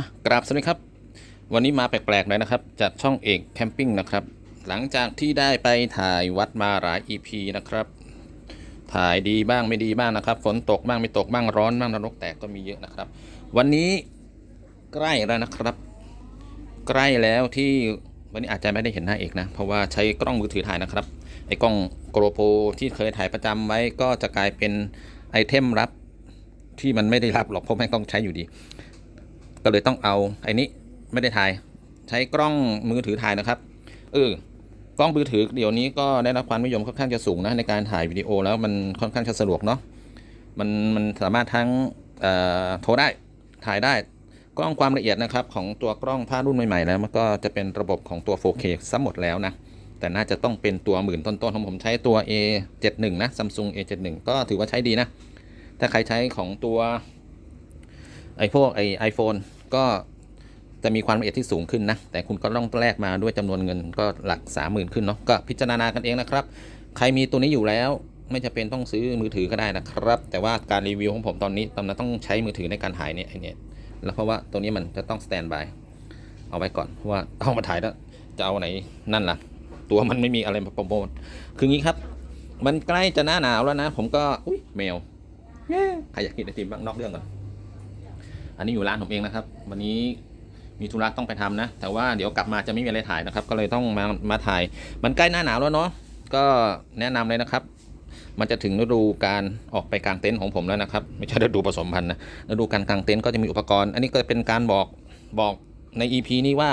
อะกราบสวัสดีครับ วันนี้มาแปลกๆหน่อยนะครับ จากช่องเอกแคมปิ้งนะครับ หลังจากที่ได้ไปถ่ายวัดมาหลาย EP นะครับ ถ่ายดีบ้างไม่ดีบ้างนะครับ ฝนตกบ้างไม่ตกบ้างร้อนบ้างนรกแตกก็มีเยอะนะครับ วันนี้ใกล้แล้วนะครับ ใกล้แล้วที่วันนี้อาจจะไม่ได้เห็นหน้าเอกนะ เพราะว่าใช้กล้องมือถือถ่ายนะครับ ไอ้กล้องโกลโปรที่เคยถ่ายประจำไว้ก็จะกลายเป็นไอเทมรับที่มันไม่ได้รับหรอกเพราะแม่งต้องใช้อยู่ดี ก็เลยต้องเอาไอ้นี้ไม่ได้ถ่าย ใช้กล้องมือถือถ่ายนะครับเออกล้องมือถือเดี๋ยวนี้ก็ได้รับความนิยมค่อนข้างจะสูงนะในการถ่ายวิดีโอแล้วมันค่อนข้างจะสะดวกเนาะมันมันสามารถทั้งเอ่อโทรได้ถ่ายได้กล้องความละเอียดนะครับของตัวกล้องผ้ารุ่นใหม่ๆแล้วมันก็จะเป็นระบบของตัว 4K ซะหมดแล้วนะแต่น่าจะต้องเป็นตัวหมื่นต้นๆของผมใช้ตัว A71 นะ Samsung A71 ก็ถือว่าใช้ดีนะ ถ้าใครใช้ของตัว ไอพวกไอไอโฟนก็จะมีความละเอียดที่สูงขึ้นนะ แต่คุณก็ต้องแลกมาด้วยจำนวนเงินก็หลัก 30,000 ขึ้นเนาะก็พิจารณากันเองนะครับ ใครมีตัวนี้อยู่แล้วไม่จะเป็นต้องซื้อมือถือก็ได้นะครับ แต่ว่าการรีวิวของผมตอนนี้ตอนนั้นต้องใช้มือถือในการถ่ายเนี่ยไอเนี่ยแล้วเพราะว่าตัวนี้มันจะต้องสแตนบายเอาไว้ก่อนเพราะว่าเอามาถ่ายแล้วจะเอาไหนนั่นล่ะ ตัวมันไม่มีอะไรมาโปรโมทคืองี้ครับ มันใกล้จะหน้าหนาวแล้วนะ ผมก็อุ้ยแมวใครอยากกินไอติมบ้างนอกเรื่องก่อน อันนี้อยู่ร้านผมเองนะครับ วันนี้มีธุระต้องไปทำนะ แต่ว่าเดี๋ยวกลับมาจะไม่มีอะไรถ่ายนะครับ ก็เลยต้องมามาถ่าย มันใกล้หน้าหนาวแล้วเนาะ ก็แนะนำเลยนะครับ มันจะถึงฤดูการออกไปกางเต็นท์ของผมแล้วนะครับ ไม่ใช่ฤดูผสมพันธุ์นะ ฤดูการกางเต็นท์ก็จะมีอุปกรณ์ อันนี้ก็เป็นการบอกบอกใน EP นี้ว่า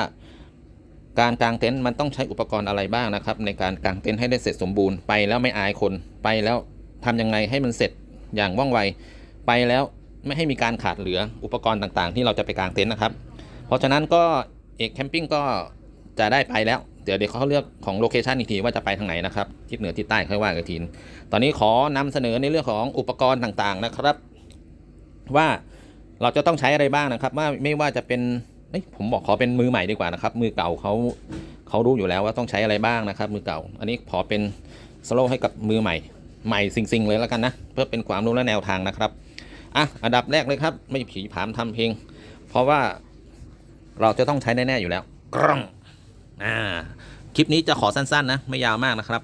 การกางเต็นท์มันต้องใช้อุปกรณ์อะไรบ้างนะครับ ในการกางเต็นท์ให้ได้เสร็จสมบูรณ์ไปแล้วไม่อายคนไปแล้วทำยังไงให้มันเสร็จอย่างว่องไว ไปแล้ว ไม่ให้มีการขาดเหลืออุปกรณ์ต่างๆ ที่เราจะไปกางเต็นท์นะครับ เพราะฉะนั้นก็เอกแคมปิ้งก็จะได้ไปแล้ว เดี๋ยวเดี๋ยวเขาเลือกของโลเคชันอีกทีว่าจะไปทางไหนนะครับทิศเหนือทิศใต้ค่อยว่ากันอีกทีตอนนี้ขอนำเสนอในเรื่องของอุปกรณ์ต่างๆนะครับ ว่าเราจะต้องใช้อะไรบ้างนะครับ ว่าไม่ว่าจะเป็นผมบอกขอเป็นมือใหม่ดีกว่านะครับ มือเก่าเขาเขารู้อยู่แล้วว่าต้องใช้อะไรบ้างนะครับ มือเก่า อันนี้ขอเป็นสโลให้กับมือใหม่ใหม่จริงๆเลยแล้วกันนะ เพื่อเป็นความรู้และแนวทางนะครับ อะอันดับแรกเลยครับ ไม่ผีผามทำเพลง เพราะว่าเราจะต้องใช้แน่ ๆ อยู่แล้ว กล้องอ่าคลิปนี้จะขอสั้น ๆ นะ ไม่ยาวมากนะครับ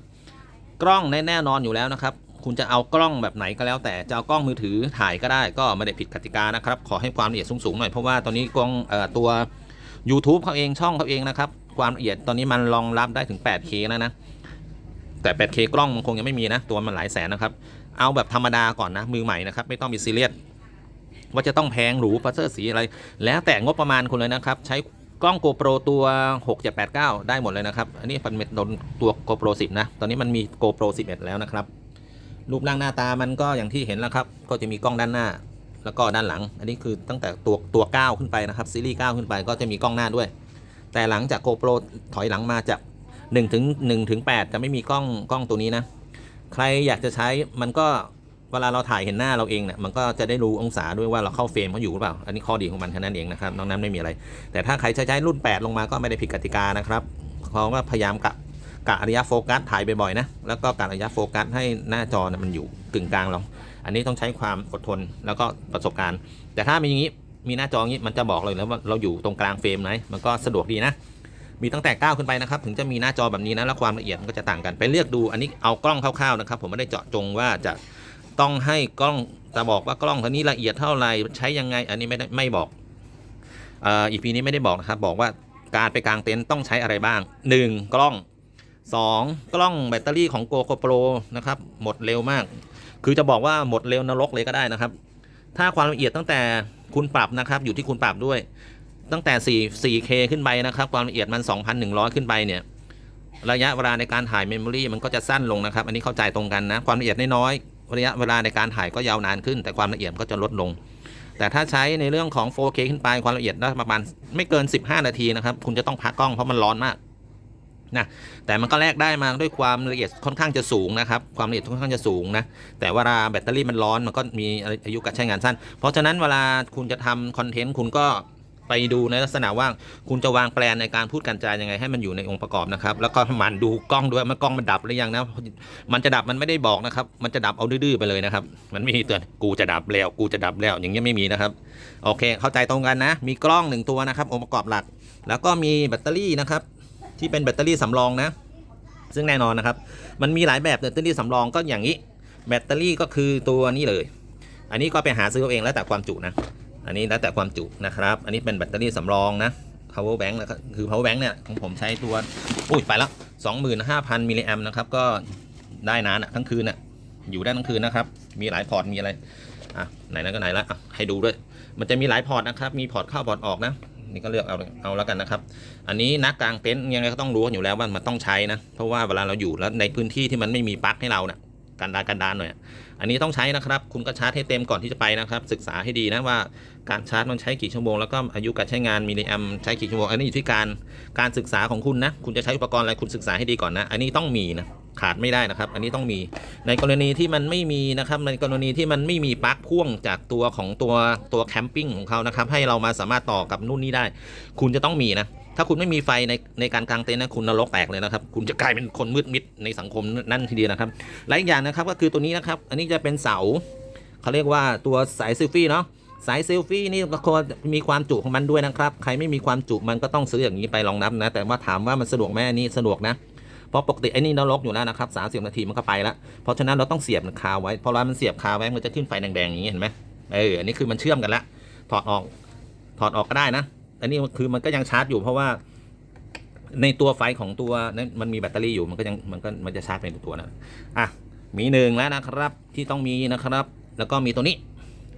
กล้องแน่ๆนอนอยู่แล้วนะครับ คุณจะเอากล้องแบบไหนก็แล้ว แต่จะเอากล้องมือถือถ่ายก็ได้ ก็ไม่ได้ผิดกติกานะครับ ขอให้ความละเอียดสูงๆหน่อยเพราะว่าตอนนี้กล้องเอ่อตัว YouTube เขาเองช่องเขาเองนะครับ ความละเอียดตอนนี้มันรองรับได้ถึง 8K แล้วนะแต่ 8K กล้องมันคงยังไม่มีนะ ตัวมันหลายแสนนะครับ เอาแบบธรรมดาก่อนนะมือใหม่นะครับไม่ต้องมีซีเรียสว่าจะต้องแพงหรูพัสเซอร์สีอะไร แล้วแต่งบประมาณคุณเลยนะครับ ใช้กล้อง GoPro ตัว 6789 ได้หมดเลยนะครับ อันนี้เป็นโดนตัว GoPro 10 นะ ตอนนี้มันมี GoPro 11 แล้วนะครับ รูปร่างหน้าตามันก็อย่างที่เห็นแล้วครับ ก็จะมีกล้องด้านหน้า แล้วก็ด้านหลัง อันนี้คือตั้งแต่ตัวตัว9ขึ้นไปนะครับซีรีส์9ขึ้นไปก็จะมีกล้องหน้าด้วย แต่หลังจาก GoPro ถอยหลังมาจาก1ถึง1ถึง8จะไม่มีกล้องกล้องตัวนี้นะ ใครอยากจะใช้มันก็เวลาเราถ่ายเห็นหน้าเราเองเนี่ยมันก็จะได้รู้องศาด้วยว่าเราเข้าเฟรมเขาอยู่หรือเปล่า อันนี้ข้อดีของมันแค่นั้นเองนะครับนอกนั้นไม่มีอะไร แต่ถ้าใครใช้ใช้รุ่น 8 ลงมาก็ไม่ได้ผิดกติกานะครับเพราะว่าพยายามกะกะระยะโฟกัสถ่ายบ่อยๆนะแล้วก็กะระยะโฟกัสให้หน้าจอนะมันอยู่กึ่งกลางเรา อันนี้ต้องใช้ความอดทนแล้วก็ประสบการณ์ แต่ถ้ามีอย่างนี้มีหน้าจออย่างนี้มันจะบอกเลยแล้วว่าเราอยู่ตรงกลางเฟรมไหนมันก็สะดวกดีนะ มีตั้งแต่ 9 ขึ้นไปนะครับ ถึงจะมีหน้าจอแบบนี้นะแล้วความละเอียดมันก็จะต่างกันไปเลือกดู อันนี้เอากล้องคร่าวๆนะครับ ผมไม่ได้เจาะจงว่าจะต้องให้กล้องจะบอกว่ากล้องตัวนี้ละเอียดเท่าไหร่ใช้ยังไง อันนี้ไม่ได้ไม่บอกอีพีนี้ไม่ได้บอกนะครับ บอกว่าการไปกางเต็นท์ต้องใช้อะไรบ้าง 1. กล้อง 2. กล้องแบตเตอรี่ของ GoPro นะครับหมดเร็วมาก คือจะบอกว่าหมดเร็วนรกเลยก็ได้นะครับ ถ้าความละเอียดตั้งแต่คุณปรับนะครับ อยู่ที่คุณปรับด้วย ตั้งแต่ 4 4K ขึ้นไปนะครับ ความละเอียดมัน 2,100 ขึ้นไปเนี่ย ระยะเวลาในการถ่ายเมมโมรีมันก็จะสั้นลงนะครับ อันนี้เข้าใจตรงกันนะ ความละเอียดน้อยๆระยะเวลาในการถ่ายก็ยาวนานขึ้น แต่ความละเอียดก็จะลดลง แต่ถ้าใช้ในเรื่องของ 4K ขึ้นไปความละเอียดได้ประมาณไม่เกิน 15 นาทีนะครับ คุณจะต้องพักกล้องเพราะมันร้อนมากนะแต่มันก็แลกได้มาด้วยความละเอียดค่อนข้างจะสูงนะครับ ความละเอียดค่อนข้างจะสูงนะ แต่เวลาแบตเตอรี่มันร้อนมันก็มีอายุการใช้งานสั้น เพราะฉะนั้นเวลาคุณจะทำคอนเทนต์คุณก็ ไปดูในลักษณะว่าคุณจะวางแปลนในการพูดการจายังไงให้มันอยู่ในองค์ประกอบนะครับ แล้วก็หมันดูกล้องด้วยมันกล้องมันดับหรือยังนะมันจะดับมันไม่ได้บอกนะครับ มันจะดับเอาดื้อๆไปเลยนะครับ มันไม่มีเตือนกูจะดับแล้ว กูจะดับแล้ว อย่างเงี้ยไม่มีนะครับ โอเค เข้าใจตรงกันนะ มีกล้องหนึ่งตัวนะครับ องค์ประกอบหลัก แล้วก็มีแบตเตอรี่นะครับ ที่เป็นแบตเตอรี่สำรองนะ ซึ่งแน่นอนนะครับ มันมีหลายแบบแบตเตอรี่สำรองก็อย่างนี้ แบตเตอรี่ก็คือตัวนี้เลย อันนี้ก็ไปหาซื้อเอาเองแล้วแต่ความจุนะ อันนี้แล้วแต่ความจุนะครับ อันนี้เป็นแบตเตอรี่สำรองนะ power bank นะครับคือ power bank เนี่ยของผมใช้ตัวอุ้ยไปแล้ว25,000มิลลิแอมนะครับ ก็ได้นานอะทั้งคืนอะอยู่ได้ทั้งคืนนะครับ มีหลายพอร์ตมีอะไรอะไหนนั้นก็ไหนละให้ดูด้วย มันจะมีหลายพอร์ตนะครับ มีพอร์ตเข้าพอร์ตออกนะ นี่ก็เลือกเอาเอาแล้วกันนะครับ อันนี้นักกลางเต็นท์ยังไงก็ต้องรู้กันอยู่แล้วว่ามันต้องใช้นะ เพราะว่าเวลาเราอยู่แล้วในพื้นที่ที่มันไม่มีปลั๊กให้เราเนะ่ะกันดานกันดานหน่อย อันนี้ต้องใช้นะครับ คุณก็ชาร์จให้เต็มก่อนที่จะไปนะครับ ศึกษาให้ดีนะว่าการชาร์จมันใช้กี่ชั่วโมงแล้วก็อายุการใช้งานมิลลิแอมใช้กี่ชั่วโมง อันนี้อยู่ที่การการศึกษาของคุณนะ คุณจะใช้อุปกรณ์อะไรคุณศึกษาให้ดีก่อนนะ อันนี้ต้องมีนะขาดไม่ได้นะครับ อันนี้ต้องมี ในกรณีที่มันไม่มีนะครับ ในกรณีที่มันไม่มีปลั๊กพ่วงจากตัวของตัวตัวแคมปิ้งของเขานะครับ ให้เรามาสามารถต่อกับนู่นนี่ได้ คุณจะต้องมีนะ ถ้าคุณไม่มีไฟในในการกางเต็นท์นะคุณนรกแตกเลยนะครับ คุณจะกลายเป็นคนมืดมิดในสังคมนั่นทีเดียวนะครับและอีกอย่างนะครับก็คือตัวนี้นะครับ อันนี้จะเป็นเสาเขาเรียกว่าตัวสายเซลฟี่เนาะสายเซลฟี่นี่ก็ควรมีความจุของมันด้วยนะครับ ใครไม่มีความจุมันก็ต้องซื้ออย่างนี้ไปลองนับนะ แต่ว่าถามว่ามันสะดวกไหมอันนี้สะดวกนะเพราะปกติไอ้นี่นรกอยู่แล้วนะครับสามสิบนาทีมันก็ไปละเพราะฉะนั้นเราต้องเสียบคาไว้พอเรามันเสียบคาไว้มันจะขึ้นไฟแดงๆอย่างนี้เห็นไหมเอออันนี้คือมันเชื่อมกันละถอดออกถอดออกก็ได้นะ อันนี้คือมันก็ยังชาร์จอยู่เพราะว่า ในตัวไฟของตัวนั้นมันมีแบตเตอรี่อยู่มันก็ยังมันก็มันจะชาร์จไปในตัวนะอะมีหนึ่งแล้วนะครับที่ต้องมีนะครับ แล้วก็มีตัวนี้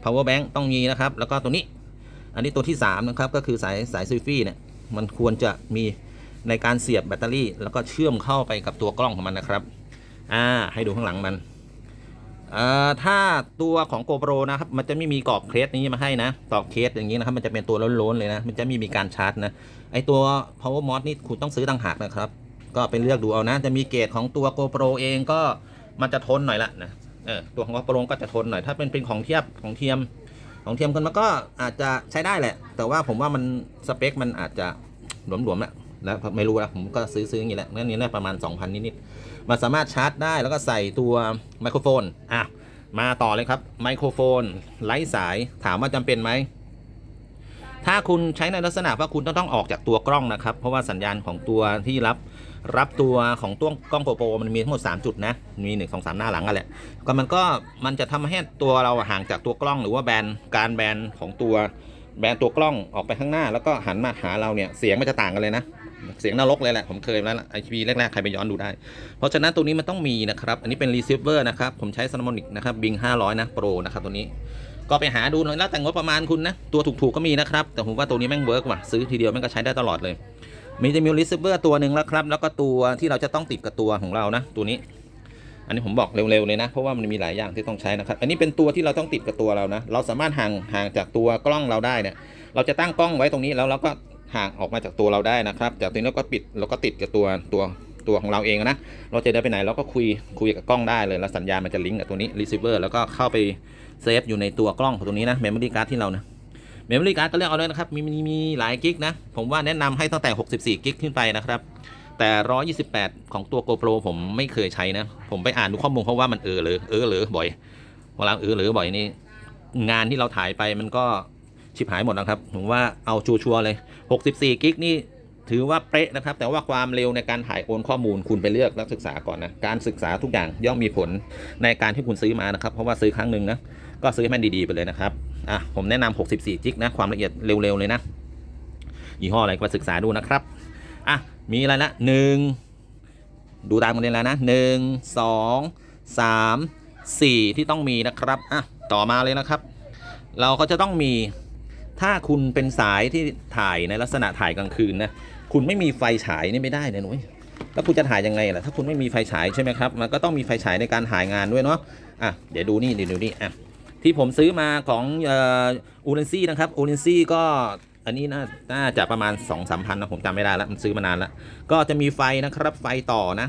power bank ต้องมีนะครับ แล้วก็ตัวนี้ อันนี้ตัวที่สามนะครับก็คือสายสายซิฟี่เนี่ยมันควรจะมีในการเสียบแบตเตอรี่ แล้วก็เชื่อมเข้าไปกับตัวกล้องของมันนะครับ อ่า ให้ดูข้างหลังมัน ถ้าตัวของ GoPro นะครับ มันจะไม่มีกรอบเคสนี้มาให้นะกรอบเคสอย่างนี้นะครับ มันจะเป็นตัวล้นๆเลยนะ มันจะไม่มีการชาร์จนะ ไอตัว power mod นี่คุณต้องซื้อต่างหากนะครับ ก็ไปเลือกดูเอานะ จะมีเกรดของตัว GoPro เองก็มันจะทนหน่อยละนะ เออ ตัวของ GoPro ก็จะทนหน่อย ถ้าเป็นเป็นของเทียบของเทียม ของเทียมกันมันก็อาจจะใช้ได้แหละ แต่ว่าผมว่ามันสเปคมันอาจจะหลวมๆแหละแล้วไม่รู้นะผมก็ซื้อซื้อย่างนี้แหละนั่นนี่น่าประมาณ 2,000 นิดๆ มันสามารถชาร์จได้แล้วก็ใส่ตัวไมโครโฟนอะมาต่อเลยครับไมโครโฟนไร้สายถามว่าจำเป็นไหมถ้าคุณใช้ในลักษณะว่าคุณต้องต้องออกจากตัวกล้องนะครับ เพราะว่าสัญญาณของตัวที่รับรับตัวของตัวกล้องโปรโปรมันมีทั้งหมด 3 จุดนะ มี1 2 3 หน้าหลังกันแหละก็มันก็มันจะทำให้ตัวเราห่างจากตัวกล้องหรือว่าแบนการแบนของตัวแบนตัวกล้องออกไปข้างหน้า แล้วก็หันมาหาเราเนี่ยเสียงมันจะต่างกันเลยนะ เสียงนรกเลยแหละผมเคยแล้วไอพีแรกๆ ใครไปย้อนดูได้ เพราะฉะนั้นตัวนี้มันต้องมีนะครับ อันนี้เป็นรีเซิร์ฟเวอร์นะครับ ผมใช้ s ซ n มอนิกนะครับบิง500นะโปรนะครับตัวนี้ก็ไปหาดูหน่อยแล้วแต่งบประมาณคุณนะ ตัวถูกๆก็มีนะครับ แต่ผมว่าตัวนี้แม่งเวิร์กว่ะซื้อทีเดียวแม่งก็ใช้ได้ตลอดเลย มีจะมีรีเซิร์ฟเวอร์ตัวหนึ่งแล้วครับ แล้วก็ตัวที่เราจะต้องติดกับตัวของเรานะ ตัวนี้ อันนี้ผมบอกเร็วๆเลยนะ เพราะว่ามันมีหลายอย่างที่ต้องใช้นะครับ อันนี้เป็นตัวที่เราต้องติดกับตัวเรานะ เราสามารถห่างห่างจากตัวกล้องเราได้เนี่ยเราจะตั้งกล้องไว้ตรงนี้แล้วเราก็ ห่างออกมาจากตัวเราได้นะครับ จากตรงนี้เราก็ปิดเราก็ติดกับตัวตัวตัวของเราเองนะ เราจะได้ไปไหนเราก็คุยคุยกับกล้องได้เลยแล้วสัญญาณมันจะลิงก์กับตัวนี้ receiver แล้วก็เข้าไปเซฟอยู่ในตัวกล้องของตัวนี้นะ memory card ที่เรานะ memory card ก็เลือกเอาเลยนะครับมีมีมีหลายกิกนะ ผมว่าแนะนำให้ตั้งแต่ 64กิกขึ้นไปนะครับ แต่ 128 ของตัว GoPro ผมไม่เคยใช้นะ ผมไปอ่านดูข้อมูลเพราะว่ามันเออเลยเออเลยบ่อยเวลาเออเลยบ่อยนี่งานที่เราถ่ายไปมันก็ ชิบหายหมดนะครับ ผมว่าเอาชัวร์เลย 64 กิกนี่ถือว่าเป๊ะนะครับ แต่ว่าความเร็วในการถ่ายโอนข้อมูลคุณไปเลือกนักศึกษาก่อนนะ การศึกษาทุกอย่างย่อมมีผลในการที่คุณซื้อมานะครับ เพราะว่าซื้อครั้งหนึ่งนะก็ซื้อให้มันดีๆไปเลยนะครับอะผมแนะนำ64 กิกนะความละเอียดเร็วๆเลยนะยี่ห้ออะไรก็ศึกษาดูนะครับอะมีอะไรละหนึ่งดูตามกันเลยแล้วนะหนึ่งสองสามสี่ที่ต้องมีนะครับอะต่อมาเลยนะครับ เราก็จะต้องมี ถ้าคุณเป็นสายที่ถ่ายในลักษณะถ่ายกลางคืนนะคุณไม่มีไฟฉายนี่ไม่ได้เลยหนุ้ยแล้วคุณจะถ่ายยังไงล่ะถ้าคุณไม่มีไฟฉายใช่ไหมครับมันก็ต้องมีไฟฉายในการถ่ายงานด้วยเนาะอะเดี๋ยวดูนี่เดี๋ยวดูนี่อะที่ผมซื้อมาของอูเรนซี่นะครับอูเรนซี่ก็อันนี้น่าน่าจะประมาณ2องสามพันนะผมจำไม่ได้แล้วมันซื้อมานานแล้ว ก็จะมีไฟนะครับไฟต่อนะ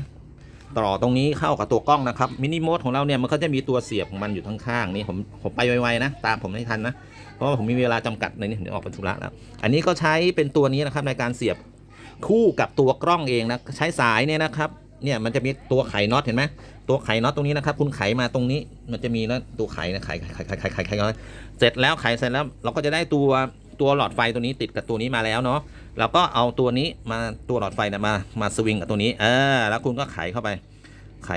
ต่อตรงนี้เข้ากับตัวกล้องนะครับมินิโมดของเราเนี่ยมันก็จะมีตัวเสียบของมันอยู่ข้างๆนี่ผมผมไปไวๆนะ ตามผมไม่ทันนะ เพราะผมมีเวลาจำกัดในนี้ผมจะออกไปธุระแล้ว อันนี้ก็ใช้เป็นตัวนี้นะครับในการเสียบคู่กับตัวกล้องเองนะใช้สายเนี่ยนะครับเนี่ยมันจะมีตัวไขน็อตเห็นไหมตัวไขน็อตตรงนี้นะครับ คุณไขมาตรงนี้มันจะมีนะตัวไขนะไขไขไขไขไขไขไขเสร็จแล้วไขเสร็จแล้วเราก็จะได้ตัวตัวหลอดไฟตัวนี้ติดกับตัวนี้มาแล้วเนาะแล้วก็เอาตัวนี้มาตัวหลอดไฟเนะมามาสวิงกับตัวนี้เออแล้วคุณก็ไขเข้าไป ไข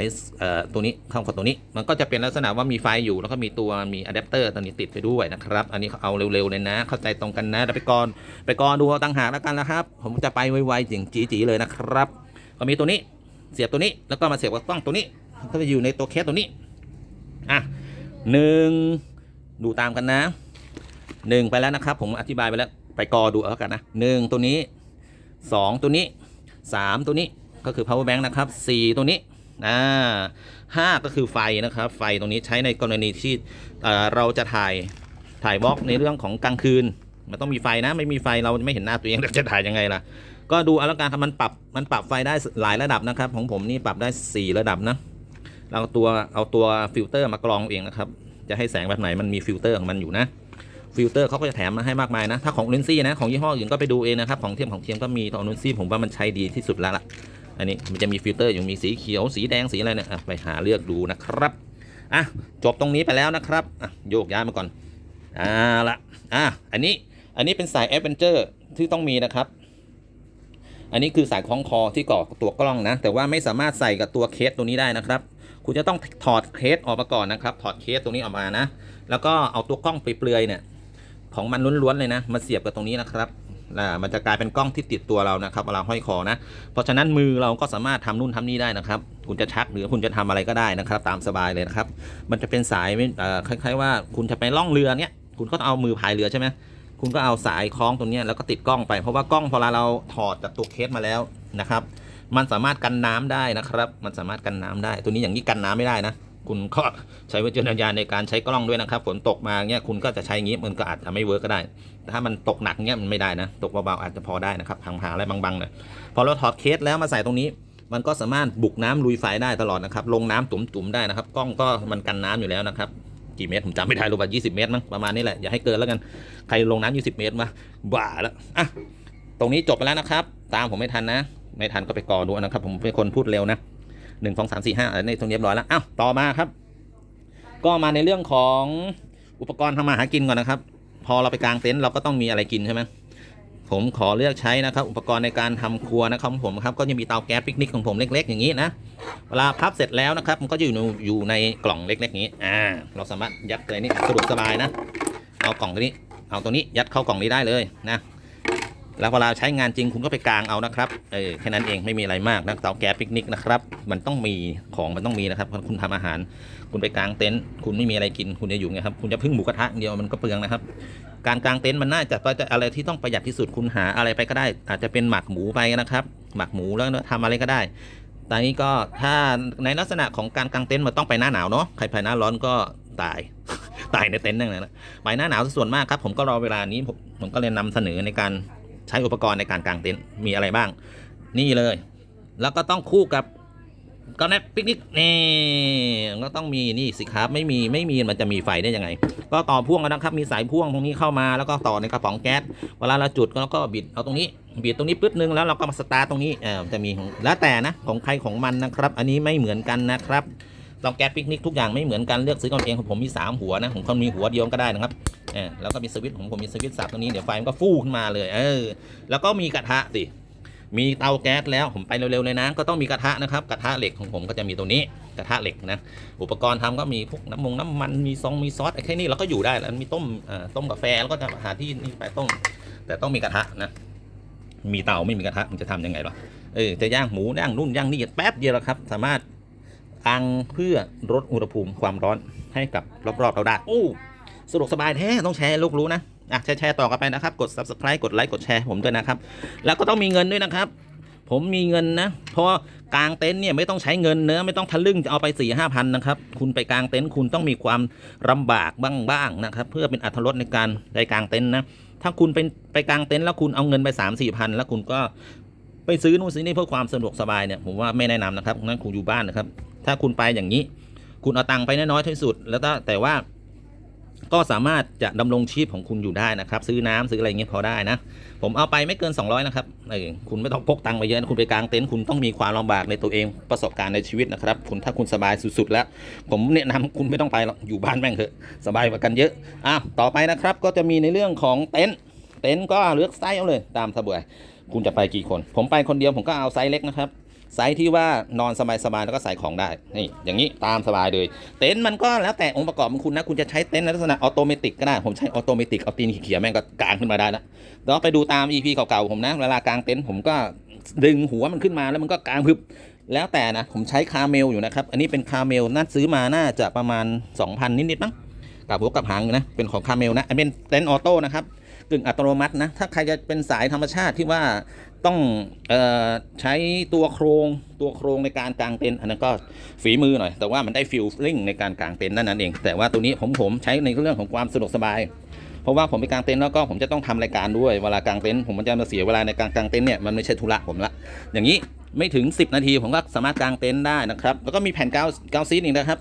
ตัวนี้ข้ากับตัวนี้ มันก็จะเป็นลักษณะว่ามีไฟอยู่แล้วก็มีตัวมีอะแดปเตอร์ตัวนี้ติดไปด้วยนะครับ อันนี้เอาเร็วๆเลยนะ เข้าใจตรงกันนะไปก่อนไปก่อนดูตั้งหากแล้วกันนะครับ ผมจะไปไวๆจริงจีๆเลยนะครับ ก็มีตัวนี้เสียบตัวนี้แล้วก็มาเสียบกับกล้องตัวนี้ ก็จะอยู่ในตัวเคสตัวนี้อะหนึ่งดูตามกันนะหนึ่งไปแล้วนะครับ ผมอธิบายไปแล้วไปกอดูเอากันนะหนึ่งตัวนี้สองตัวนี้สามตัวนี้ก็คือ power bank นะครับสี่ตัวนี้ อ่าห้าก็คือไฟนะครับ ไฟตรงนี้ใช้ในกรณีที่เอ่อเราจะถ่ายถ่ายวอล์กในเรื่องของกลางคืน มันต้องมีไฟนะ ไม่มีไฟเราไม่เห็นหน้าตัวเองเราจะถ่ายยังไงล่ะ ก็ดูเอาละกันครับมันปรับมันปรับไฟได้หลายระดับนะครับ ของผมนี่ปรับได้ 4 ระดับนะ เราตัวเอาตัวฟิลเตอร์มากรองเองนะครับ จะให้แสงแบบไหนมันมีฟิลเตอร์ของมันอยู่นะ ฟิลเตอร์เขาก็จะแถมมาให้มากมายนะ ถ้าของเลนซี่นะ ของยี่ห้ออื่นก็ไปดูเองนะครับ ของเทียมของเทียมก็มีของเลนซี่ผมว่ามันใช้ดีที่สุดแล้วล่ะ อันนี้มันจะมีฟิลเตอร์อยู่มีสีเขียวสีแดงสีอะไรเนี่ยอะไปหาเลือกดูนะครับอะจบตรงนี้ไปแล้วนะครับอะโยกย้ายมาก่อนอ่าละอะอันนี้อันนี้เป็นสายแอดเวนเจอร์ที่ต้องมีนะครับ อันนี้คือสายคล้องคอที่ก่อตัวกล้องนะ แต่ว่าไม่สามารถใส่กับตัวเคสตัวนี้ได้นะครับ คุณจะต้องถอดเคสออกมาก่อนนะครับ ถอดเคสตรงนี้ออกมานะ แล้วก็เอาตัวกล้องไปเปลือยเนี่ยของมันล้วนๆเลยนะมาเสียบกับตรงนี้นะครับ อ่ามันจะกลายเป็นกล้องที่ติดตัวเรานะครับเวลาห้อยคอนะ เพราะฉะนั้นมือเราก็สามารถทำนู่นทำนี่ได้นะครับ คุณจะชักหรือคุณจะทำอะไรก็ได้นะครับ ตามสบายเลยนะครับ มันจะเป็นสายคล้ายๆว่าคุณจะไปล่องเรือเนี้ยคุณก็เอามือพายเรือใช่ไหมคุณก็เอาสายคล้องตรงนี้แล้วก็ติดกล้องไปเพราะว่ากล้องพอเราถอดจากตัวเคสมาแล้วนะครับ มันสามารถกันน้ำได้นะครับ มันสามารถกันน้ำได้ ตัวนี้อย่างนี้กันน้ำไม่ได้นะ คุณก็ใช้วิจารณญาณในการใช้กล้องด้วยนะครับฝนตกมาเงี้ยคุณก็จะใช้อย่างนี้มันก็อาจจะไม่เวิร์กก็ได้ ถ้ามันตกหนักเงี้ยมันไม่ได้นะ ตกเบาๆอาจจะพอได้นะครับพังๆอะไรบางๆหน่อยพอเราถอดเคสแล้วมาใส่ตรงนี้ มันก็สามารถบุกน้ำลุยไฟได้ตลอดนะครับลงน้ำตุ่มๆได้นะครับ กล้องก็มันกันน้ำอยู่แล้วนะครับกี่เมตรผมจำไม่ได้รู้ว่า20เมตรมั้งประมาณนี้แหละอย่าให้เกินแล้วกันใครลงน้ำ20เมตรมาบ้าแล้วอะตรงนี้จบไปแล้วนะครับ ตามผมไม่ทันนะ ไม่ทันก็ไปกอดูนะครับ ผมเป็นคนพูดเร็วนะ หนึ่งสองสามสี่ห้าอันนี้ตรงเรียบร้อยแล้วอ้าวต่อมาครับ ก็มาในเรื่องของอุปกรณ์ทำมาหากินก่อนนะครับ พอเราไปกางเต็นท์เราก็ต้องมีอะไรกินใช่ไหมผมขอเลือกใช้นะครับ อุปกรณ์ในการทำครัวนะครับผมครับก็จะมีเตาแก๊สปิกนิกของผมเล็ก ๆ อย่างนี้นะเวลาพับเสร็จแล้วนะครับ มันก็จะอยู่ในอยู่ในกล่องเล็กๆอย่างนี้อ่าเราสามารถยัดเลยนี่สะดวกสบายนะ เอากล่องตัวนี้ เอาตัวนี้ยัดเข้ากล่องนี้ได้เลยนะ แล้วเวลาใช้งานจริงคุณก็ไปกลางเอานะครับเออแค่นั้นเองไม่มีอะไรมากนะเตาแก๊สปิกนิกนะครับมันต้องมีของมันต้องมีนะครับเพราะคุณทำอาหาร คุณไปกลางเต็นท์คุณไม่มีอะไรกินคุณจะอยู่ไงครับคุณจะพึ่งหมูกระทะเดียวมันก็เปลืองนะครับการกลางเต็นท์มันน่าจะอะไรที่ต้องประหยัดที่สุดคุณหาอะไรไปก็ได้ อาจจะเป็นหมักหมูไปนะครับ หมักหมูแล้วทำอะไรก็ได้ตอนนี้ก็ถ้าในลักษณะของการกางเต็นท์มันต้องไปหน้าหนาวเนาะใครไปหน้าร้อนก็ตายตายในเต็นท์นั่นแหละไปหน้าหนาวส่วนมากครับ ผมก็รอเวลานี้ผมผมก็เลยนำเสนอในการ ใช้อุปกรณ์ในการกางเต็นท์มีอะไรบ้าง นี่เลย แล้วก็ต้องคู่กับก็แนบปิกนิกนี่ก็ต้องมีนี่สิครับไม่มีไม่มีมันจะมีไฟได้ยังไง ก็ต่อพ่วงกันนะครับมีสายพ่วงตรงนี้เข้ามาแล้วก็ต่อในกระป๋องแก๊สเวลาเราจุดแล้วก็บิดเอาตรงนี้บิดตรงนี้ปึ๊ดนึงแล้วเราก็มาสตาร์ทตรงนี้เออจะมีแล้วแต่นะของใครของมันนะครับ อันนี้ไม่เหมือนกันนะครับ เตาแก๊สปิกนิกทุกอย่างไม่เหมือนกันเลือกซื้อกันเองของผมมีสามหัวนะของคนมีหัวเดียวก็ได้นะครับเออแล้วก็มีสวิตช์ของผมมีสวิตช์สับตรงนี้เดี๋ยวไฟมันก็ฟูขึ้นมาเลยเออแล้วก็มีกระทะสิมีเตาแก๊สแล้วผมไปเร็วๆเลยนะ ก็ต้องมีกระทะนะครับกระทะเหล็กของผมก็จะมีตัวนี้กระทะเหล็กนะอุปกรณ์ทำก็มีพวกน้ำมงน้ำมันมีซองมีซอสไอ้แค่นี้เราก็อยู่ได้แล้วมีต้มต้มกาแฟแล้วก็จะหาที่นี่ไปต้มแต่ต้องมีกระทะนะมีเตาไม่มีกระทะมันจะทำยังไงหรอเออจะย่างหมูย่างนู่นย่างนี่แป๊บเดียวแล้วครับ สามารถ อังเพื่อลดอุณหภูมิความร้อนให้กับรอบๆเราได้โอ้สะดวกสบายแท้ต้องแชร์ลูกรู้นะอะแชร์ต่อกันไปนะครับ กด subscribe กดไลค์กดแชร์ผมด้วยนะครับ แล้วก็ต้องมีเงินด้วยนะครับ ผมมีเงินนะเพราะกางเต็นท์เนี่ยไม่ต้องใช้เงินเนื้อไม่ต้องทะลึ่งจะเอาไป4ี่ห้าพันนะครับ คุณไปกางเต็นท์คุณต้องมีความลำบากบ้างๆนะครับ เพื่อเป็นอัตรสในการไปกางเต็นท์นะถ้าคุณเป็นไปกางเต็นท์แล้วคุณเอาเงินไป3ามสี่พันแล้วคุณก็ ไปซื้อนู่นซื้อนี่เพื่อความสะดวกสบายเนี่ยผมว่าไม่แนะนำนะครับงั้นคุณอยู่บ้านนะครับ ถ้าคุณไปอย่างนี้ คุณเอาตังค์ไปน้อยๆที่สุด แล้วแต่ว่าก็สามารถจะดำรงชีพของคุณอยู่ได้นะครับ ซื้อน้ำซื้ออะไรเงี้ยพอได้นะ ผมเอาไปไม่เกิน 200 นะครับเออคุณไม่ต้องพกตังค์ไปเยอะคุณไปกางเต็นท์คุณต้องมีความลำบากในตัวเองประสบการณ์ในชีวิตนะครับคุณถ้าคุณสบายสุดๆแล้ว ผมแนะนำคุณไม่ต้องไปหรอกอยู่บ้านแม่งเถอะสบายกว่ากันเยอะอะต่อไปนะครับก็จะมีในเรื่องของเต็นท์เต็นท์ก็เลือกไซส์เอาเลยตามสบาย คุณจะไปกี่คน ผมไปคนเดียวผมก็เอาไซส์เล็กนะครับ ไซส์ที่ว่านอนสบายๆแล้วก็ใส่ของได้ นี่ อย่างนี้ตามสบายเลย เต็นท์มันก็แล้วแต่องค์ประกอบของคุณนะ คุณจะใช้เต็นท์ในลักษณะออโตเมติกก็ได้ ผมใช้ออโตเมติกเอาตีนเขี่ยแม่งก็กางขึ้นมาได้แล้วแล้วไปดูตาม EP เก่าๆผมนะ เวลากางเต็นท์ผมก็ดึงหัวมันขึ้นมาแล้วมันก็กางพึบแล้วแต่นะ ผมใช้คาเมลอยู่นะครับ อันนี้เป็นคาเมลน่าซื้อมาน่าจะประมาณ 2,000 นิดๆมั้งกับหัวกับหางอยู่นะ เป็นของคาเมลนะ อันเป็นเต็นท์ออโต้นะครับ กึ่งอัตโนมัตินะ ถ้าใครจะเป็นสายธรรมชาติที่ว่าต้องออใช้ตัวโครงตัวโครงในการกางเต็นท์อันนั้นก็ฝีมือหน่อย แต่ว่ามันได้ฟิลลิ่งในการกางเต็นท์นั่นนั่นเอง แต่ว่าตัวนี้ผมผมใช้ในเรื่องของความสะดวกสบาย เพราะว่าผมไปกางเต็นท์แล้วก็ผมจะต้องทำรายการด้วยเวลากางเต็นท์ผมมันจะมาเสียเวลาในการกางเต็นท์เนี่ยมันไม่ใช่ธุระผมละ อย่างนี้ไม่ถึง 10 นาทีผมก็สามารถกางเต็นท์ได้นะครับ แล้วก็มีแผ่นกาวกาวซีดอีกนะครับ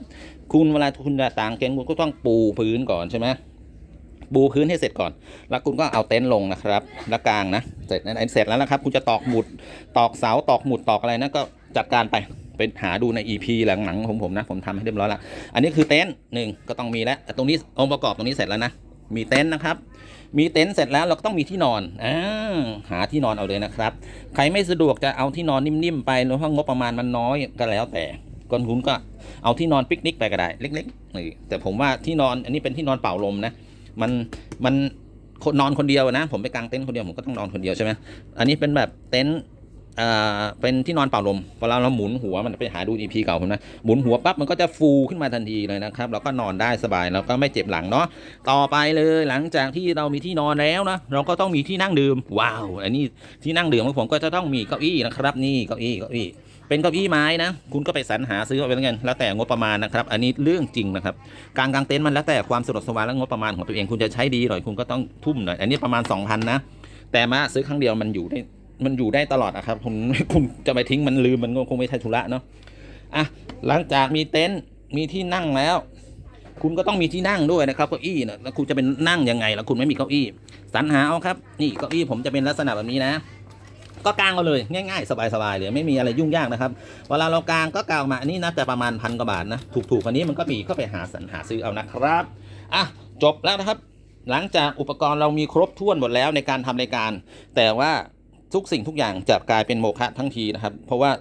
คุณเวลาคุณจะกางเต็นท์คุณก็ต้องปูพื้นก่อนใช่ไหม ปูพื้นให้เสร็จก่อน แล้วคุณก็เอาเต็นท์ลงนะครับ แล้วกลางนะ เสร็จนั้นเสร็จแล้วนะครับ คุณจะตอกหมุด ตอกเสา ตอกหมุด ตอกอะไรนะก็จัดการไปไปหาดูใน EP หลังๆของผมนะ ผมทำให้เรียบร้อยแล้วอันนี้คือเต็นท์หนึ่งก็ต้องมีแล้วแต่ตรงนี้องค์ประกอบตรงนี้เสร็จแล้วนะ มีเต็นท์นะครับ มีเต็นท์เสร็จแล้วเราก็ต้องมีที่นอนอ่าหาที่นอนเอาเลยนะครับ ใครไม่สะดวกจะเอาที่นอนนิ่มๆไปหรือว่างบประมาณมันน้อยก็แล้วแต่ก่อนคุณก็เอาที่นอนปิกนิกไปก็ได้ เล็กๆแต่ผมว่าที่นอนอันนี้เป็นที่นอนเป่าลมนะ มันมันนอนคนเดียวนะ ผมไปกางเต็นท์คนเดียวผมก็ต้องนอนคนเดียวใช่ไหมอันนี้เป็นแบบเต็นท์อ่าเป็นที่นอนเป่าลมเวลาเราหมุนหัวมันไปหาดู EP เก่าผมนะหมุนหัวปั๊บมันก็จะฟูขึ้นมาทันทีเลยนะครับแล้วก็นอนได้สบายแล้วก็ไม่เจ็บหลังเนาะต่อไปเลยหลังจากที่เรามีที่นอนแล้วนะเราก็ต้องมีที่นั่งดื่มว้าว อันนี้ที่นั่งดื่มของผมก็จะต้องมีเก้าอี้นะครับ นี่เก้าอี้เก้าอี้ เป็นเก้าอี้ไม้นะ คุณก็ไปสรรหาซื้อเอาไปแล้วกันแล้วแต่งบประมาณนะครับ อันนี้เรื่องจริงนะครับ การกางเต็นท์มันแล้วแต่ความสะดวกสบายและงบประมาณของตัวเองคุณจะใช้ดีหน่อยคุณก็ต้องทุ่มหน่อย อันนี้ประมาณ 2,000นะ แต่มาซื้อครั้งเดียวมันอยู่ได้มันอยู่ได้ตลอดอะครับคุณคุณจะไปทิ้งมันลืมมันก็คงไม่ใช่ธุระเนาะอะหลังจากมีเต็นท์มีที่นั่งแล้ว คุณก็ต้องมีที่นั่งด้วยนะครับเก้าอี้นะแล้วคุณจะเป็นนั่งยังไงแล้วคุณไม่มีเก้าอี้สรรหาเอาครับ นี่เก้าอี้ผมจะเป็นลักษณะแบบนี้นะ ก็กางเอาเลยง่ายๆ สบายๆเลยไม่มีอะไรยุ่งยากนะครับ เวลาเรากางก็กางมาอันนี้นะแต่ประมาณพันกว่าบาทนะถูกๆอันนี้มันก็มีก็ไปหาสรรหาซื้อเอานะครับอะจบแล้วนะครับ หลังจากอุปกรณ์เรามีครบถ้วนหมดแล้วในการทำรายการ แต่ว่าทุกสิ่งทุกอย่างจะกลายเป็นโมฆะทั้งทีนะครับ เพราะว่า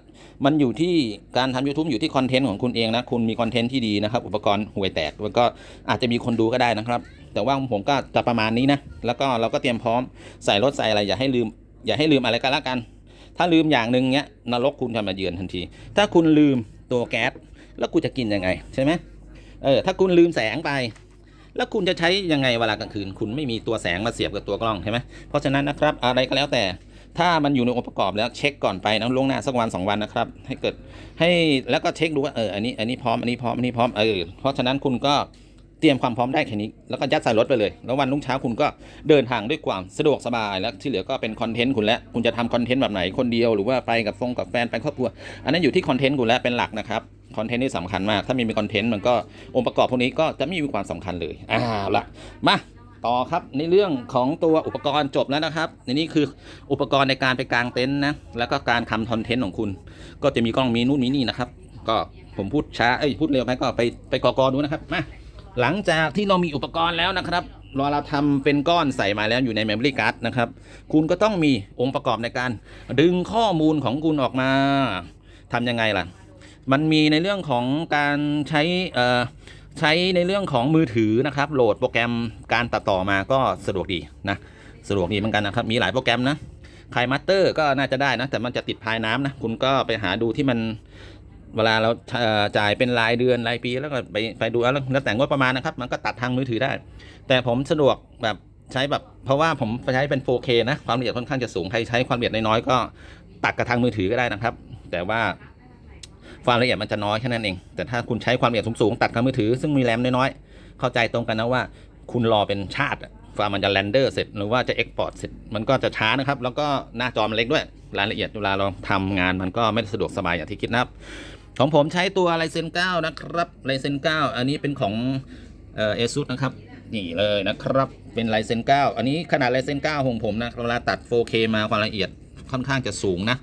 มันอยู่ที่การทำ YouTube อยู่ที่คอนเทนต์ของคุณเองนะ คุณมีคอนเทนต์ที่ดีนะครับ อุปกรณ์ห่วยแตกมันก็อาจจะมีคนดูก็ได้นะครับ แต่ว่าผมก็จะประมาณนี้นะ แล้วก็เราก็เตรียมพร้อมใส่รถใส่อะไรอย่าให้ลืม อย่าให้ลืมอะไรกันละกัน ถ้าลืมอย่างหนึ่งเนี้ยนรกคุณจะมาเยือนทันที ถ้าคุณลืมตัวแก๊สแล้วคุณจะกินยังไงใช่ไหมเออถ้าคุณลืมแสงไป แล้วคุณจะใช้ยังไงเวลากลางคืน คุณไม่มีตัวแสงมาเสียบกับตัวกล้องใช่ไหมเพราะฉะนั้นนะครับอะไรก็แล้วแต่ถ้ามันอยู่ในองค์ประกอบแล้วเช็คก่อนไปนะล่วงหน้าสักวันสองวันนะครับ ให้เกิดให้แล้วก็เช็คดูว่าเอออันนี้อันนี้พร้อมอันนี้พร้อมอันนี้พร้อมเออเพราะฉะนั้นคุณก็ เตรียมความพร้อมได้แค่นี้แล้วก็ยัดใส่รถไปเลย แล้ววันรุ่งเช้าคุณก็เดินทางด้วยความสะดวกสบาย แล้วที่เหลือก็เป็นคอนเทนต์คุณแล้วคุณจะทำคอนเทนต์แบบไหนคนเดียวหรือว่าไปกับฟงกับแฟนไปครอบครัว อันนั้นอยู่ที่คอนเทนต์คุณแล้วเป็นหลักนะครับคอนเทนต์นี่สำคัญมาก ถ้าไมมีคอนเทนต์มันก็องค์ประกอบพวกนี้ก็จะไม่มีความสำคัญเลยอ่าละมาต่อครับในเรื่องของตัวอุปกรณ์จบแล้วนะครับในนี้คืออุปกรณ์ในการไปกางเต็นท์นะแล้วก็การทำคอนเทนต์ของคุณ ก็จะมีกล้องมีนู่นมีนี่นะครับ ก็ผมพูดช้าเอ้ยพูดเร็วไปก็ไปไปกอกอดูนะครับมา หลังจากที่เรามีอุปกรณ์แล้วนะครับเราเราทำเป็นก้อนใส่มาแล้วอยู่ใน memory card นะครับ คุณก็ต้องมีองค์ประกอบในการ ดึงข้อมูลของคุณออกมาทำยังไงล่ะ มันมีในเรื่องของการใช้ใช้ในเรื่องของมือถือนะครับ โหลดโปรแกรมการตัดต่อมาก็สะดวกดีนะ สะดวกดีเหมือนกันนะครับ มีหลายโปรแกรมนะคายมัตเตอร์ก็น่าจะได้นะ แต่มันจะติดภายน้ำนะ คุณก็ไปหาดูที่มัน เวลาเราจ่ายเป็นรายเดือนรายปีแล้วก็ไปไปดูเอาแล้วแต่งบประมาณนะครับ มันก็ตัดทางมือถือได้ แต่ผมสะดวกแบบใช้แบบเพราะว่าผมใช้เป็น 4K นะ ความละเอียดค่อนข้างจะสูง ใครใช้ความละเอียดน้อยๆก็ตัดกับทางมือถือก็ได้นะครับ แต่ว่าความละเอียดมันจะน้อยแค่นั้นเอง แต่ถ้าคุณใช้ความละเอียดสูงๆตัดกับมือถือ ซึ่งมีแรมน้อยๆเข้าใจตรงกันนะว่า คุณรอเป็นชาติฟ้ามันจะแรนเดอร์เสร็จหรือว่าจะเอ็กพอร์ตเสร็จมันก็จะช้านะครับ แล้วก็หน้าจอมันเล็กด้วย รายละเอียดเวลาเราทำงานมันก็ไม่สะดวกสบายอย่างที่คิดนะครับ ของผมใช้ตัว Ryzen 9นะครับ Ryzen 9อันนี้เป็นของเอ่อ ASUS นะครับนี่เลยนะครับเป็นไลเซน9อันนี้ขนาดไลเซน9ของผมนะเวลาตัด 4K มาความละเอียดค่อนข้างจะสูงนะ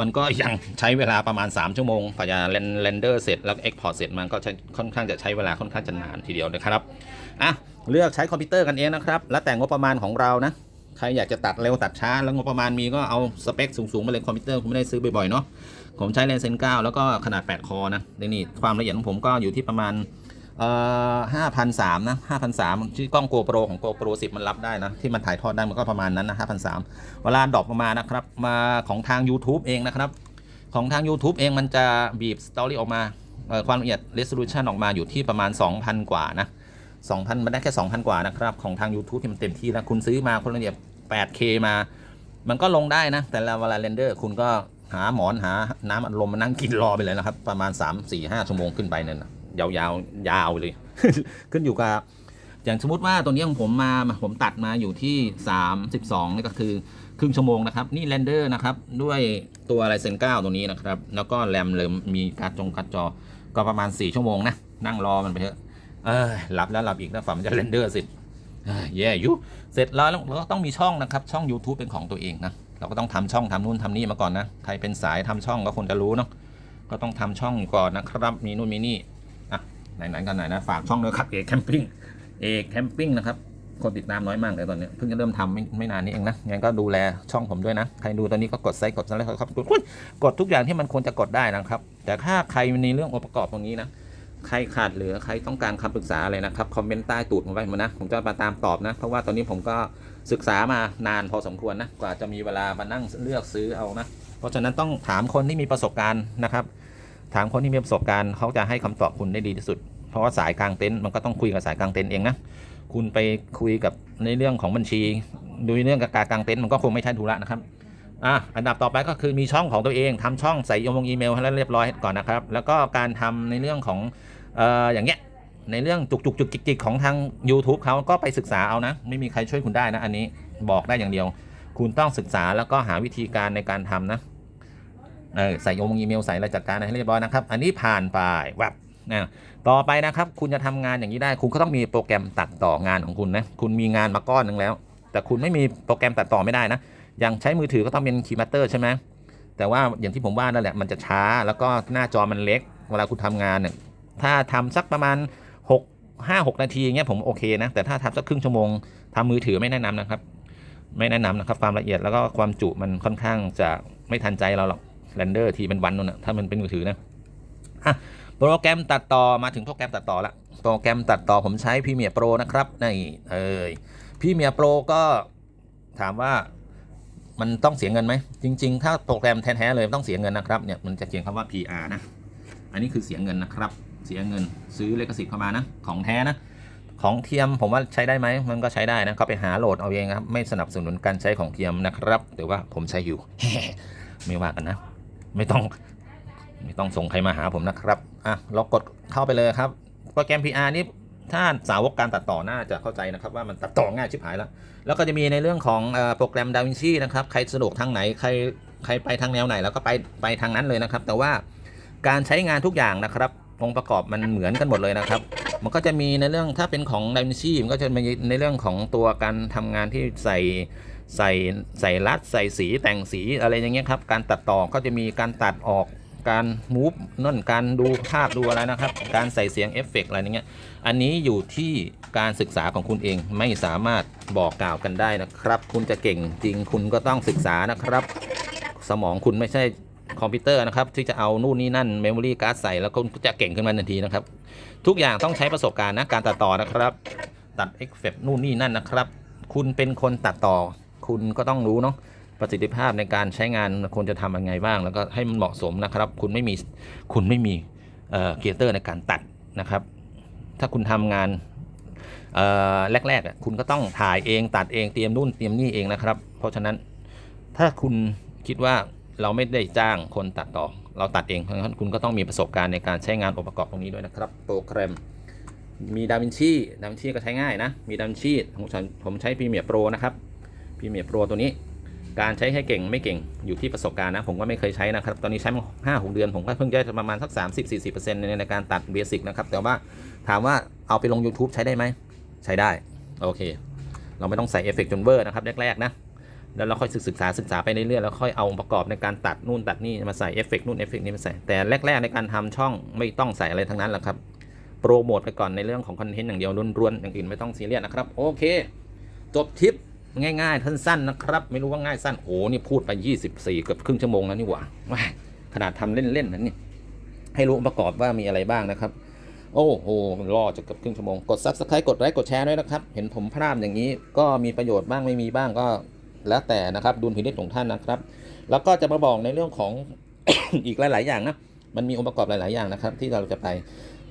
มันก็ยังใช้เวลาประมาณ 3 ชั่วโมงกว่าจะเรนเดอร์เสร็จแล้วเอ็กพอร์ตเสร็จมันก็ใช้ค่อนข้างจะใช้เวลาค่อนข้างจะนานทีเดียวนะครับอะเลือกใช้คอมพิวเตอร์กันเองนะครับแล้วแต่งบประมาณของเรานะใครอยากจะตัดเร็วตัดช้าแล้วงบประมาณมีก็เอาสเปคสูงๆมาเลยคอมพิวเตอร์ผมไม่ได้ซื้อบ่อยๆเนาะ ผมใช้เลนเซน9แล้วก็ขนาด 8 คอนะนี่ความละเอียดของผมก็อยู่ที่ประมาณห้าพันสามนะห้าพันสามชื่อกล้อง GoPro ของ GoPro 10มันรับได้นะ ที่มันถ่ายทอดได้มันก็ประมาณนั้นนะห้าพันสามเวลาดรอปออกมานะครับ มาของทาง YouTube เองนะครับ ของทาง YouTube เองมันจะบีบสตอรี่ออกมาความละเอียด resolution ออกมาอยู่ที่ประมาณ 2,000 กว่านะ 2,000 มันได้แค่ 2,000 กว่านะครับ ของทาง YouTube ที่มันเต็มที่แล้วคุณซื้อมาคนละเอียด 8K มา มันก็ลงได้นะ แต่เวลาเรนเดอร์คุณก็ หาหมอนหาน้ำอัดลมมานั่งกินรอไปเลยนะครับ ประมาณ 3 4 5ชั่วโมงขึ้นไปเนี่ยนะยาวๆยาวเลย ขึ้นอยู่กับอย่างสมมติว่าตัวนี้ของผมมาผมตัดมาอยู่ที่ 32นี่ก็คือครึ่งชั่วโมงนะครับ นี่เรนเดอร์นะครับ ด้วยตัวไรเซน9ตัวนี้นะครับ แล้วก็แรมเริมมีการจงการ์ดจอก็ประมาณ 4 ชั่วโมงนะ นั่งรอมันไปเถอะเอ้ยหลับแล้วหลับอีกนะฝันมันจะเรนเดอร์เสร็จเอ้ยแย่ยุเสร็จแล้วเราก็ต้องมีช่องนะครับ ช่อง YouTube เป็นของตัวเองนะ เราก็ต้องทำช่องทำนู่นทำนี่มาก่อนนะ ใครเป็นสายทำช่องก็คงจะรู้เนาะ ก็ต้องทำช่องก่อนนะครับ มีนู่นมีนี่ อะ ไหนๆกันไหนนะฝากช่องเลยครับเอกแคมปิ้ง เอกแคมปิ้งนะครับ คนติดตามน้อยมากเลยตอนนี้ เพิ่งจะเริ่มทำไม่ไม่นานนี้เองนะ งั้นก็ดูแลช่องผมด้วยนะ ใครดูตอนนี้ก็กดไลค์กดซับสไครต์ครับกดกดทุกอย่างที่มันควรจะกดได้นะครับ แต่ถ้าใครมีเรื่ององค์ประกอบตรงนี้นะ ใครขาดเหลือ ใครต้องการคำปรึกษาอะไรนะครับ คอมเมนต์ใต้ตูดผมไว้มานะ ผมจะมาตามตอบนะ เพราะว่าตอนนี้ผมก็ ศึกษามานานพอสมควรนะกว่าจะมีเวลามานั่งเลือกซื้อเอานะ เพราะฉะนั้นต้องถามคนที่มีประสบการณ์นะครับ ถามคนที่มีประสบการณ์เขาจะให้คำตอบคุณได้ดีที่สุด เพราะว่าสายกลางเต็นท์มันก็ต้องคุยกับสายกลางเต็นท์เองนะคุณไปคุยกับในเรื่องของบัญชี ดูเรื่องกับการกลางเต็นท์มันก็คงไม่ใช่ธุระนะครับอะอันดับต่อไปก็คือมีช่องของตัวเองทำช่องใส่อีเมลอีเมลให้แล้วเรียบร้อยก่อนนะครับ แล้วก็การทำในเรื่องของเอ่ออย่างเงี้ย ในเรื่องจุกจุกจุกจิกจิกของทาง YouTube เขาก็ไปศึกษาเอานะ ไม่มีใครช่วยคุณได้นะ อันนี้บอกได้อย่างเดียว คุณต้องศึกษาแล้วก็หาวิธีการในการทำนะเออใส่อีเมลใส่อะไรจัดการให้เรียบร้อยนะครับ อันนี้ผ่านไปแบบนะต่อไปนะครับ คุณจะทำงานอย่างนี้ได้ คุณก็ต้องมีโปรแกรมตัดต่องานของคุณนะคุณมีงานมาก้อนหนึ่งแล้ว แต่คุณไม่มีโปรแกรมตัดต่อไม่ได้นะอย่างใช้มือถือก็ต้องเป็นคีย์มาสเตอร์ใช่ไหมแต่ว่าอย่างที่ผมว่านั่นแหละมันจะช้าแล้วก็หน้าจอมันเล็ก เวลาคุณทำงานเนี่ยถ้าทำสักประมาณ 5 6 นาทีอย่างเงี้ยผมโอเคนะ แต่ถ้าทำสักครึ่งชั่วโมงทำมือถือไม่แนะนำนะครับ ไม่แนะนำนะครับ ความละเอียดแล้วก็ความจุมันค่อนข้างจะไม่ทันใจเราหรอกเรนเดอร์ทีเป็นวันนู่นนะถ้ามันเป็นมือถือนะอะโปรแกรมตัดต่อมาถึงโปรแกรมตัดต่อละโปรแกรมตัดต่อผมใช้ Premiere Pro นะครับนี่เอ้ย Premiere Pro ก็ถามว่ามันต้องเสียเงินไหม จริง ๆ ถ้าโปรแกรมแท้ๆเลยต้องเสียเงินนะครับเนี่ยมันจะเขียนคำว่า PR นะ อันนี้คือเสียเงินนะครับ เสียเงินซื้อเลขสิทธิ์เข้ามานะ ของแท้นะ ของเทียมผมว่าใช้ได้ไหมมันก็ใช้ได้นะก็ไปหาโหลดเอาเองครับ ไม่สนับสนุนการใช้ของเทียมนะครับแต่ว่าผมใช้อยู่ ไม่ว่ากันนะ ไม่ต้องไม่ต้องส่งใครมาหาผมนะครับอะเรากดเข้าไปเลยครับโปรแกรม PR นี่ถ้าสาวกการตัดต่อน่าจะเข้าใจนะครับว่ามันตัดต่อง่ายชิบหายแล้ว แล้วก็จะมีในเรื่องของโปรแกรม Da Vinci นะครับ ใครสะดวกทางไหน ใครใครไปทางแนวไหน แล้วก็ไปไปทางนั้นเลยนะครับ แต่ว่าการใช้งานทุกอย่างนะครับ องค์ประกอบมันเหมือนกันหมดเลยนะครับ มันก็จะมีในเรื่องถ้าเป็นของ Da Vinci มันก็จะมีในเรื่องของตัวการทำงานที่ใส่ใส่ใส่รัดใส่สีแต่งสีอะไรอย่างเงี้ยครับ การตัดต่อก็จะมีการตัดออกการมูฟนั่นการดูภาพดูอะไรนะครับ การใส่เสียงเอฟเฟกต์อะไรอย่างเงี้ยอันนี้อยู่ที่การศึกษาของคุณเองไม่สามารถบอกกล่าวกันได้นะครับ คุณจะเก่งจริงคุณก็ต้องศึกษานะครับ สมองคุณไม่ใช่ คอมพิวเตอร์นะครับ ที่จะเอานู่นนี่นั่นเมมโมรี่การ์ดใส่แล้วก็จะเก่งขึ้นมาทันทีนะครับ ทุกอย่างต้องใช้ประสบการณ์นะการตัดต่อนะครับ ตัดเอฟเฟกนู่นนี่นั่นนะครับ คุณเป็นคนตัดต่อ คุณก็ต้องรู้เนาะประสิทธิภาพในการใช้งานควรจะทำยังไงบ้าง แล้วก็ให้มันเหมาะสมนะครับ คุณไม่มีคุณไม่มีเอ่อเกียร์เตอร์ในการตัดนะครับ ถ้าคุณทำงานแรกๆอะคุณก็ต้องถ่ายเองตัดเองเตรียมนู่นเตรียมนี่เองนะครับ เพราะฉะนั้นถ้าคุณคิดว่า เราไม่ได้จ้างคนตัดต่อ เราตัดเองเพราะฉะนั้นคุณก็ต้องมีประสบการณ์ในการใช้งานองค์ประกอบตรงนี้ด้วยนะครับ โปรแกรมมีดาวินชีดาวินชีก็ใช้ง่ายนะ มีดาวินชีผมผมใช้พรีเมียร์โปรนะครับพรีเมียร์โปรตัวนี้ การใช้ให้เก่งไม่เก่งอยู่ที่ประสบการณ์นะ ผมก็ไม่เคยใช้นะครับ ตอนนี้ใช้มาห้าหกเดือน ผมก็เพิ่งจะประมาณสัก30-40%ในในการตัดเบสิกนะครับ แต่ว่าถามว่าเอาไปลง YouTube ใช้ได้ไหม ใช้ได้ โอเค เราไม่ต้องใส่เอฟเฟกต์จนเวอร์นะครับแรกๆนะ แล้วเราค่อยศึกษาศึกษาไปเรื่อยๆแล้วค่อยเอาองค์ประกอบในการตัดนู่นตัดนี่มาใส่เอฟเฟกนู่นเอฟเฟกนี้มาใส่แต่แรกๆในการทำช่องไม่ต้องใส่อะไรทั้งนั้นแหละครับโปรโมทไปก่อนในเรื่องของคอนเทนต์อย่างเดียวล้วนๆอย่างอื่นไม่ต้องซีเรียสนะครับโอเค จบทริปง่ายๆท่านสั้นนะครับ ไม่รู้ว่าง่ายสั้นโอ้นี่พูดไป 24 เกือบครึ่งชั่วโมงแล้วนี่หว่าขนาดทำเล่นๆนั้นนี่ให้รู้องค์ประกอบว่ามีอะไรบ้างนะครับโอ้โหรอจะเกือบครึ่งชั่วโมง กด subscribe กดไลค์กดแชร์ด้วยนะครับ เห็นผมพลาดอย่างนี้ ก็มีประโยชน์บ้างไม่มีบ้างก็ แล้วแต่นะครับดุลพินิจของท่านนะครับ แล้วก็จะมาบอกในเรื่องของ อีกหลาย ๆ อย่างนะมันมีองค์ประกอบหลาย ๆ อย่างนะครับ ที่เราจะไป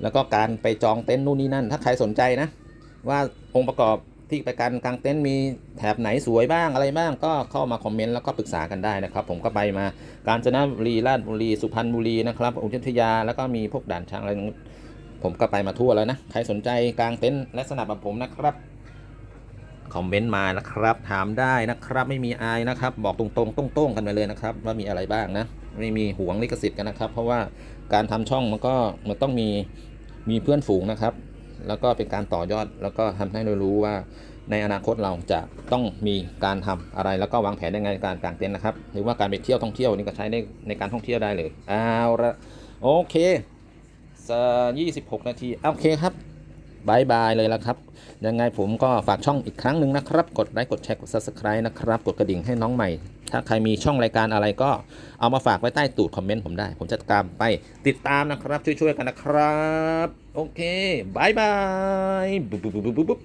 แล้วก็การไปจองเต็นท์นู่นนี่นั่น ถ้าใครสนใจนะ ว่าองค์ประกอบที่ไปการกางเต็นท์มีแถบไหนสวยบ้างอะไรบ้าง ก็เข้ามาคอมเมนต์แล้วก็ปรึกษากันได้นะครับ ผมก็ไปมากาญจนบุรีราชบุรีสุพรรณบุรีนะครับอุทยาแล้วก็มีพวกด่านช้างอะไรนู้นผมก็ไปมาทั่วแล้วนะ ใครสนใจกางเต็นท์ลักษณะแบบผมนะครับ คอมเมนต์มานะครับ ถามได้นะครับ ไม่มีอายนะครับ บอกตรงๆตรงๆกันไปเลยนะครับ ว่ามีอะไรบ้างนะ ไม่มีหวงลิขสิทธิ์กันนะครับ เพราะว่าการทำช่องมันก็มันต้องมีมีเพื่อนฝูงนะครับ แล้วก็เป็นการต่อยอดแล้วก็ทำให้เรารู้ว่าในอนาคตเราจะต้องมีการทำอะไรแล้วก็วางแผนยังไงการกางเต็นท์นะครับ หรือว่าการไปเที่ยวท่องเที่ยวนี่ก็ใช้ในในการท่องเที่ยวได้เลยเอาละโอเคยี่สิบหกนาทีโอเคครับ บายบายเลยละครับ ยังไงผมก็ฝากช่องอีกครั้งหนึ่งนะครับ กดไลค์กดแชร์กด subscribe นะครับ กดกระดิ่งให้น้องใหม่ ถ้าใครมีช่องรายการอะไรก็เอามาฝากไว้ใต้ตูดคอมเมนต์ผมได้ ผมจะตามไปติดตามนะครับ ช่วยๆกันนะครับ โอเคบายบายบุ๊บบุ๊บบุ๊บบุ๊บ